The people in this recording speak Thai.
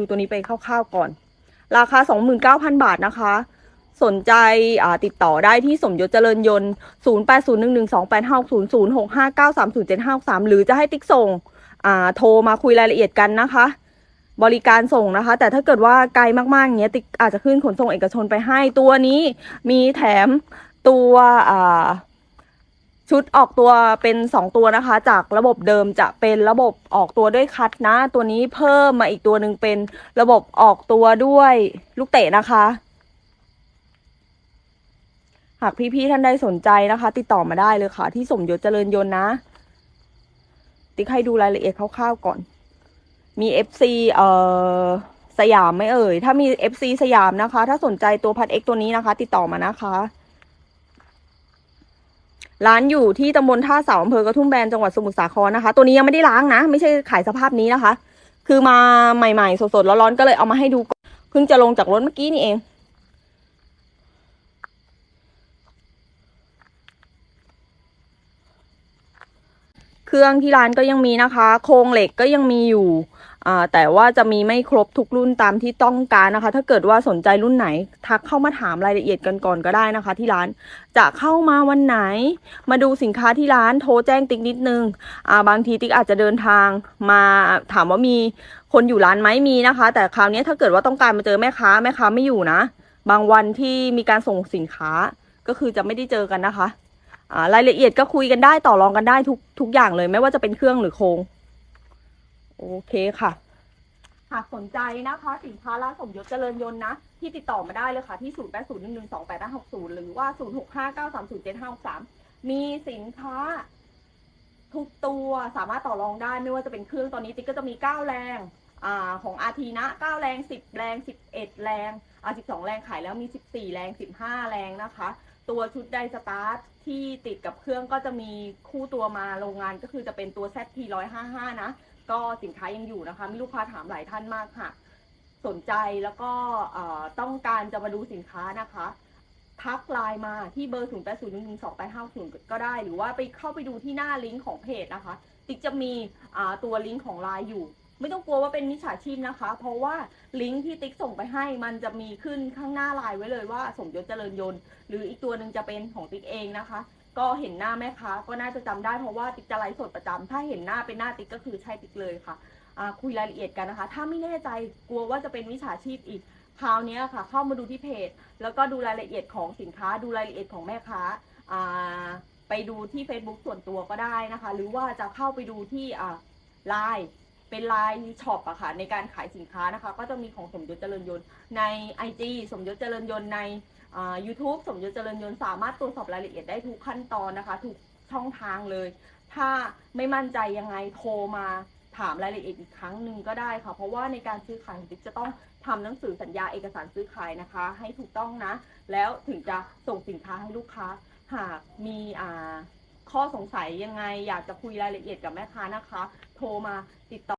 ดูตัวนี้ไปคร่าวๆก่อน ราคา 29,000 บาทนะคะ สนใจติดต่อได้ที่สมยศเจริญยนต์ 080112856065930753 หรือจะให้ติ๊กส่งโทรมาคุยรายละเอียดกันนะคะ บริการส่งนะคะ แต่ถ้าเกิดว่าไกลมากๆอย่างเงี้ยติ๊กอาจจะขึ้นขนส่งเอกชนไปให้ตัวนี้มีแถมตัวอ่า ชุดออกตัวเป็น 2 ตัวนะคะ จากระบบเดิมจะเป็นระบบออกตัวด้วยคัดนะ ตัวนี้เพิ่มมาอีกตัวหนึ่งเป็นระบบออกตัวด้วยลูกเตะนะคะ หากพี่ๆท่านใดสนใจนะคะ ติดต่อมาได้เลยค่ะ ที่สมยศเจริญยนต์นะ ติ๊กให้ดูรายละเอียดคร่าวๆก่อน มี FC เอ่อสยามไม่เอ่ย ถ้ามี FC สยามนะคะ ถ้าสนใจตัวพัด X ตัวนี้นะคะ ติดต่อมานะคะ ร้านอยู่ที่ตำบลท่าเสาอำเภอกระทุ่มแบนจังหวัดสมุทรสาครนะคะ ตัวนี้ยังไม่ได้ล้างนะ ไม่ใช่ขายสภาพนี้นะคะ คือมาใหม่ๆ สดๆร้อนๆก็เลยเอามาให้ดูก่อนเพิ่งจะลงจากรถเมื่อกี้นี่เอง เครื่องที่ร้านก็ยังมีนะคะ โครงเหล็กก็ยังมีอยู่แต่ว่าจะมีไม่ครบทุกรุ่นตามที่ต้องการนะคะ ถ้าเกิดว่าสนใจรุ่นไหน ทักเข้ามาถามรายละเอียดกันก่อนก็ได้นะคะ ที่ร้านจะเข้ามาวันไหน มาดูสินค้าที่ร้านโทรแจ้งติ๊กนิดนึงบางทีติ๊กอาจจะเดินทางมาถามว่ามีคนอยู่ร้านไหมมีนะคะ แต่คราวนี้ถ้าเกิดว่าต้องการมาเจอแม่ค้าแม่ค้าไม่อยู่นะ บางวันที่มีการส่งสินค้าก็คือจะไม่ได้เจอกันนะคะ รายละเอียดก็คุยกันได้ต่อรองกันได้ทุกทุกอย่างเลย ไม่ว่าจะเป็นเครื่องหรือโครงโอเคค่ะหากสนใจนะคะ สินค้าร้านสมยศเจริญยนต์นะ ที่ติดต่อมาได้เลยค่ะ ที่ 0 8 0 1 1 2 8 5 6 0 หรือว่า 0 6 5 9 3 0 7 5 6 3 มีสินค้า ทุกตัวสามารถต่อรองได้ไม่ว่าจะเป็นเครื่องตอนนี้ติ๊กก็จะมี 9 แรง อ่าของ RT นะ 9 แรง 10 แรง 11 แรงอ่า12 แรงขายแล้วมี 14 แรง 15 แรงนะคะ ตัวชุดไดสตาร์ทที่ติดกับเครื่องก็จะมีคู่ตัวมาโรงงานก็คือจะเป็นตัว ZT 155 นะ ก็สินค้ายังอยู่นะคะ มีลูกค้าถามหลายท่านมากค่ะ สนใจแล้วก็ต้องการจะมาดูสินค้านะคะทักไลน์มาที่เบอร์ 0 8 0 1 1 2 8 5 0 ก็ได้ หรือว่าไปเข้าไปดูที่หน้าลิงก์ของเพจนะคะ ติ๊กจะมีตัวลิงก์ของไลน์อยู่ ไม่ต้องกลัวว่าเป็นมิจฉาชีพนะคะ เพราะว่าลิงก์ที่ติ๊กส่งไปให้มันจะมีขึ้นข้างหน้าไลน์ไว้เลยว่าสมยศเจริญยนต์ หรืออีกตัวหนึ่งจะเป็นของติ๊กเองนะคะ ก็เห็นหน้าแม่ค้าก็น่าจะจำได้เพราะว่าติ๊กจะไลฟ์สดประจำถ้าเห็นหน้าเป็นหน้าติ๊กก็คือใช่ติ๊กเลยค่ะคุยรายละเอียดกันนะคะ ถ้าไม่แน่ใจกลัวว่าจะเป็นวิชาชีพอีกคราวนี้ค่ะ เข้ามาดูที่เพจ แล้วก็ดูรายละเอียดของสินค้า ดูรายละเอียดของแม่ค้าไปดูที่ Facebook ส่วนตัวก็ได้นะคะ หรือว่าจะเข้าไปดูที่ไลน์ เป็นไลน์ช็อปอะค่ะในการขายสินค้านะคะ ก็จะมีของสมยศเจริญยนต์ใน IG สมยศเจริญยนต์ในอ่า YouTube สมยศเจริญยนต์สามารถตรวจสอบรายละเอียดได้ทุกขั้นตอนนะคะ ทุกช่องทางเลย ถ้าไม่มั่นใจยังไงโทรมาถามรายละเอียดอีกครั้งหนึ่งก็ได้ค่ะ เพราะว่าในการซื้อขายของติ๊กจะต้องทำหนังสือสัญญาเอกสารซื้อขายนะคะ ให้ถูกต้องนะ แล้วถึงจะส่งสินค้าให้ลูกค้า หากมีอ่าข้อสงสัยยังไง อยากจะคุยรายละเอียดกับแม่ค้านะคะ โทรมาติดต่อ